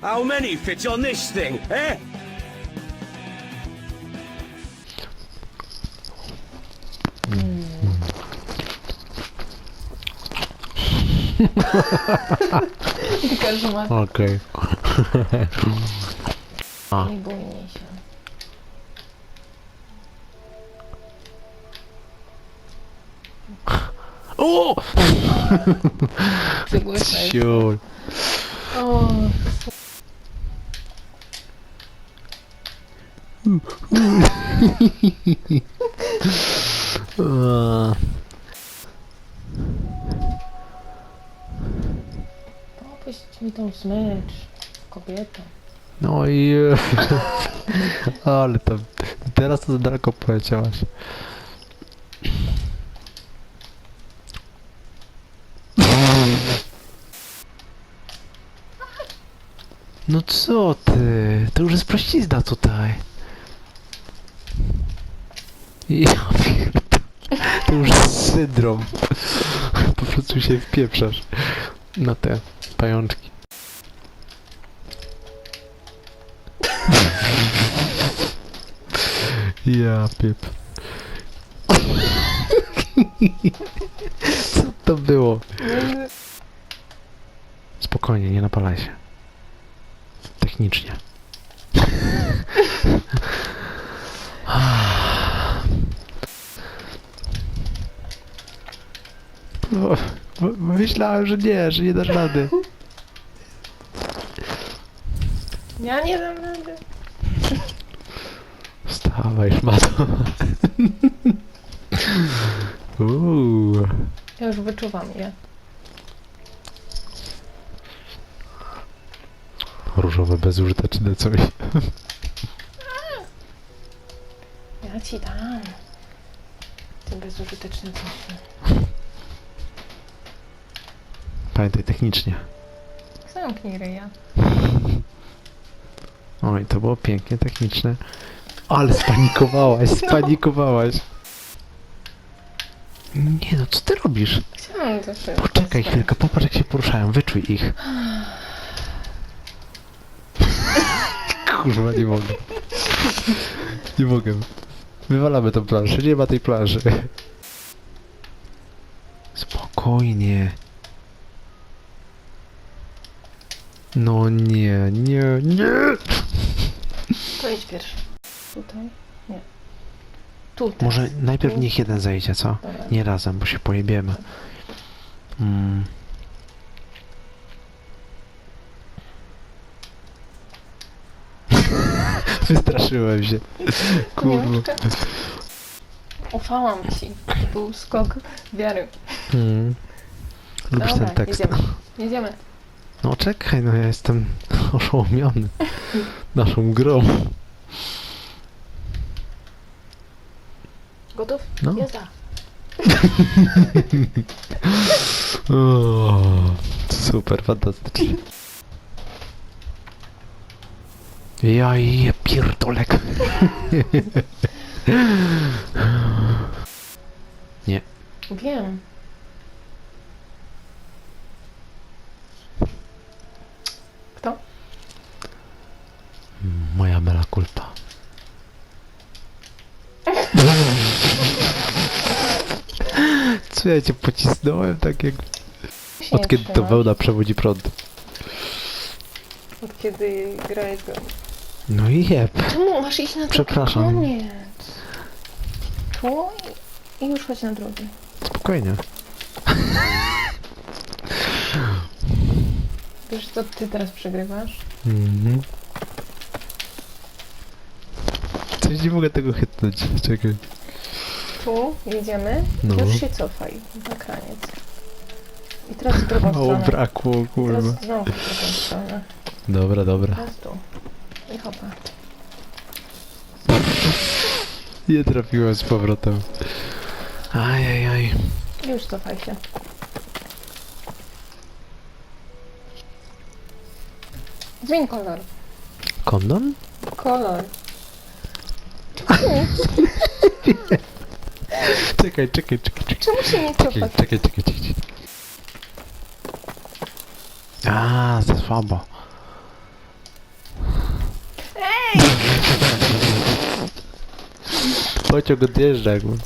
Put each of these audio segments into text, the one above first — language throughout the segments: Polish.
How many fit on this thing, eh? Każdy ma... Okej. A. Nie bójmy się. O! Przegłaszaj. Ciul. O, Opuść mi tą smycz, kobieto. No i... Ale tam... Teraz to za daleko poleciałaś. No co ty? To już jest prościzna tutaj. Ja. To już syndrom. Po prostu się wpieprzasz na te pajączki. Ja piep. Co to było? Spokojnie, nie napalaj się. Technicznie. Bo- bo- Myślałem, że nie, że nie dasz rady. Ja nie dam rady. Wstawaj, szmato. Uuu. Ja już wyczuwam je. Różowe bezużyteczne coś. Ja ci dam. Ty bezużyteczny coś. Pamiętaj technicznie. Zamknij ryja. Oj, to było pięknie techniczne. Ale spanikowałaś, spanikowałaś. Nie no, co ty robisz? Chciałam to szybko. Poczekaj chwilkę, popatrz jak się poruszają, wyczuj ich. Kurwa, nie mogę. Nie mogę. Wywalamy tą planszę, nie ma tej planszy. Spokojnie. No nie, nie, nie! To idź pierwszy. Tutaj? Nie. Tutaj. Może najpierw niech jeden zejdzie, co? Dobra. Nie razem, bo się pojebiemy. Mm. Wystraszyłem się. Kurwa. Miłeczka. Ufałam ci. To był skok wiary. Mm. Lubisz Dobra, ten tekst. Jedziemy. jedziemy. No czekaj, no ja jestem oszołomiony naszą grą. Gotów? No. Jazda. O, super, fantastycznie. Ja je pierdolek. Nie. Wiem. Moja mela culpa. Co ja cię pocisnąłem tak jak... Od kiedy to trzymasz. wełna przewodzi prąd? Od kiedy grałeś go. No i jeb. Czemu masz iść na drugi Przepraszam. koniec? Tu i już chodź na drugi. Spokojnie. Wiesz co ty teraz przegrywasz? Mhm. Coś nie mogę tego chytnąć. Czekaj. Tu jedziemy, No. już się cofaj na kraniec. I teraz w drugą Mało stronę. brakło, Teraz kurwa. znowu w drugą stronę. Dobra, dobra. Teraz tu. I hopa. Nie trafiłem z powrotem. Ajajaj. I już cofaj się. Zmień kolor. Kondon? Kolor. Czekaj, czekaj, czekaj, czekaj. Czemu się nie Czekaj, cofać? czekaj, czekaj, czekaj. A, za słabo. Ej! Pociąg odjeżdża jakby.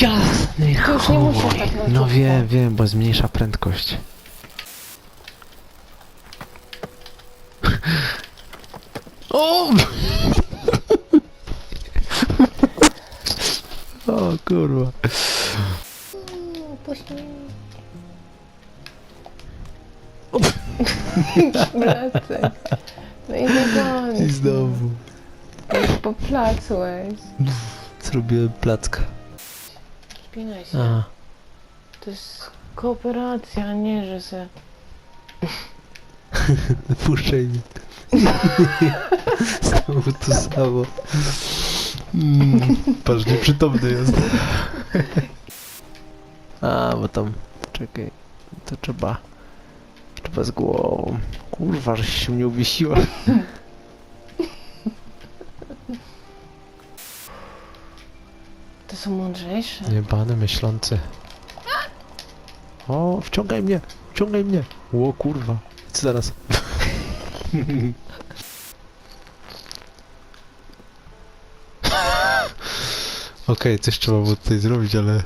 Jasny, To już nie muszę tak chuj. No wiem, wiem, bo zmniejsza prędkość. Kurwa. Wracaj. No i nie koniec. znowu. Już poplacłeś. Zrobiłem placka. Spinaj się. A, To jest kooperacja, a nie, że se... puszczaj mnie. Znowu to samo. Mm, patrz, nieprzytomny jest. A, bo tam, czekaj, to trzeba, trzeba z głową. Kurwa, że się mnie uwiesiła. To są mądrzejsze. Niebany myślący. O, wciągaj mnie, wciągaj mnie. Ło, kurwa. Co zaraz? Okej, coś trzeba było tutaj zrobić, ale...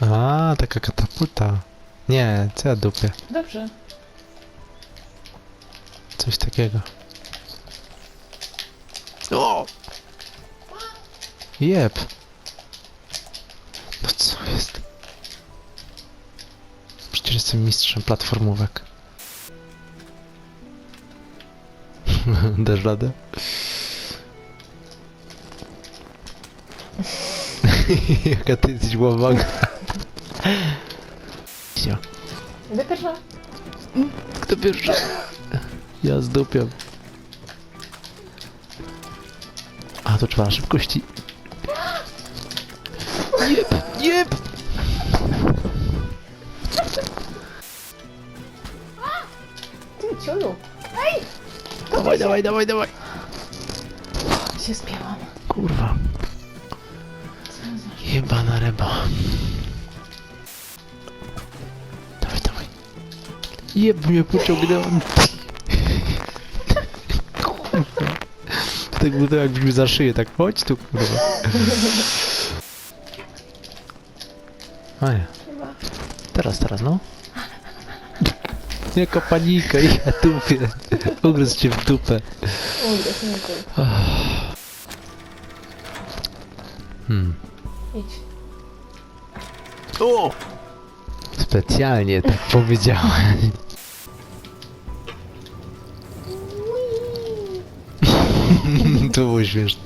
A, taka katapulta. Nie, co ja dupię? Dobrze. Coś takiego. O! Jeb. No co jest? Przecież jestem mistrzem platformówek. Dasz radę? Jaka ty jesteś ławaga. Wsio. Wypierwa. Kto pierwszy? Ja zdupiam. A, to trzeba na szybkości. Jeb, jeb! Ty, ciulu. Dawaj, dawaj, dawaj, dawaj. Się spięłam. Kurwa, Co za... jebana ryba. Dawaj, dawaj. Jeb mnie pociągnąłem. Kurwa. To tak było jakbyśmy za szyję, tak chodź tu, kurwa. A. Chyba. Teraz, teraz, no. Jaka panika, ja dupie. Ugryzł cię w dupę. Dziękuję. Hmm. Idź. O! Specjalnie tak powiedziałem. to było śmieszne.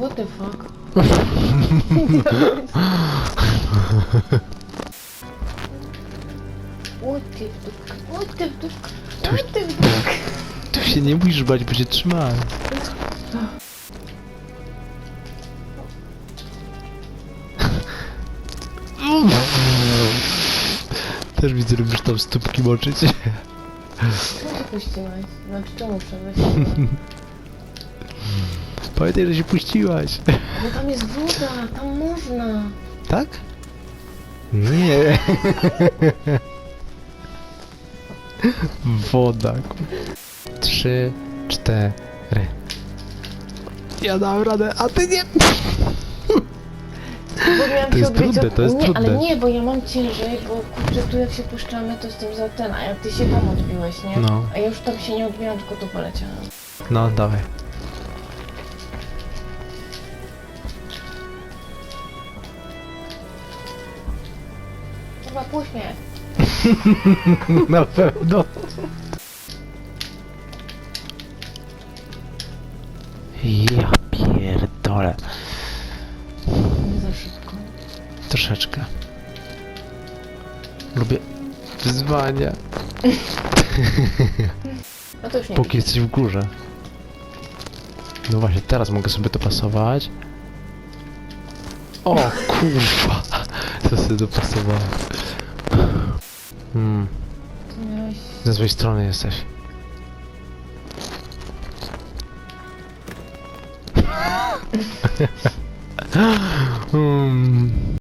What the fuck? What the fuck? What the fuck? Tu się nie musisz bać, bo się trzymałem. Też widzę, lubisz tam stópki moczyć. Czemu ty puściłeś? Znaczy czemu przewieźć? Pamiętaj, że się puściłaś. Bo tam jest woda, tam można. Tak? Nie. Woda. Trzy, cztery. Ja dam radę, a ty nie. Bo miałam To się jest trudne, od... to jest nie, trudne. ale nie, bo ja mam ciężej, bo kurczę, tu jak się puszczamy, to jestem za ten, a jak ty się tam odbiłeś, nie? No. A ja już tam się nie odbiłam, tylko tu poleciałam. No, dawaj. Mnie. Na pewno. Ja pierdolę. Nie za szybko. Troszeczkę. Lubię wyzwania. No to już nie Póki jesteś w górze. No właśnie, teraz mogę sobie dopasować. O kurwa! To sobie dopasowałem. Hmm, miałeś... ze złej strony jesteś. Hmm.